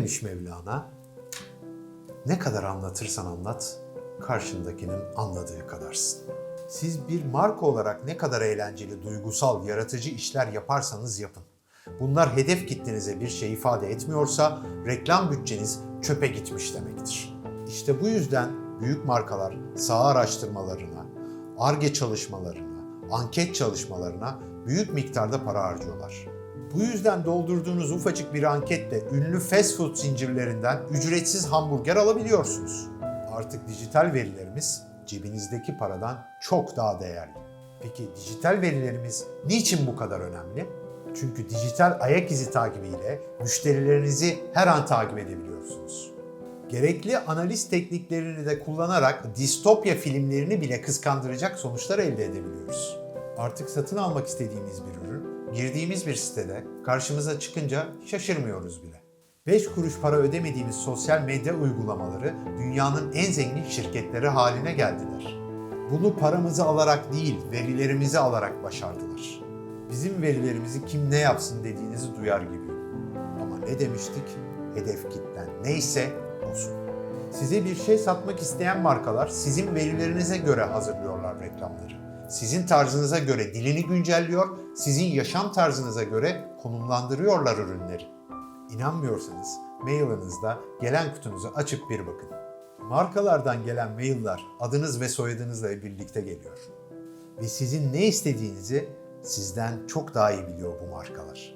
demiş Mevlana? Ne kadar anlatırsan anlat, karşındakinin anladığı kadarsın. Siz bir marka olarak ne kadar eğlenceli, duygusal, yaratıcı işler yaparsanız yapın. Bunlar hedef kitlenize bir şey ifade etmiyorsa reklam bütçeniz çöpe gitmiş demektir. İşte bu yüzden büyük markalar saha araştırmalarına, ARGE çalışmalarına, anket çalışmalarına büyük miktarda para harcıyorlar. Bu yüzden doldurduğunuz ufacık bir anketle ünlü fast food zincirlerinden ücretsiz hamburger alabiliyorsunuz. Artık dijital verilerimiz cebinizdeki paradan çok daha değerli. Peki dijital verilerimiz niçin bu kadar önemli? Çünkü dijital ayak izi takibiyle müşterilerinizi her an takip edebiliyorsunuz. Gerekli analiz tekniklerini de kullanarak distopya filmlerini bile kıskandıracak sonuçlar elde edebiliyoruz. Artık satın almak istediğimiz bir ürün, girdiğimiz bir sitede karşımıza çıkınca şaşırmıyoruz bile. 5 kuruş para ödemediğimiz sosyal medya uygulamaları dünyanın en zengin şirketleri haline geldiler. Bunu paramızı alarak değil, verilerimizi alarak başardılar. Bizim verilerimizi kim ne yapsın dediğinizi duyar gibiyim. Ama ne demiştik? Hedef kitlen neyse olsun. Size bir şey satmak isteyen markalar sizin verilerinize göre hazırlıyorlar reklamları. Sizin tarzınıza göre dilini güncelliyor, sizin yaşam tarzınıza göre konumlandırıyorlar ürünleri. İnanmıyorsanız mailinizde gelen kutunuzu açıp bir bakın. Markalardan gelen mailler adınız ve soyadınızla birlikte geliyor. Ve sizin ne istediğinizi sizden çok daha iyi biliyor bu markalar.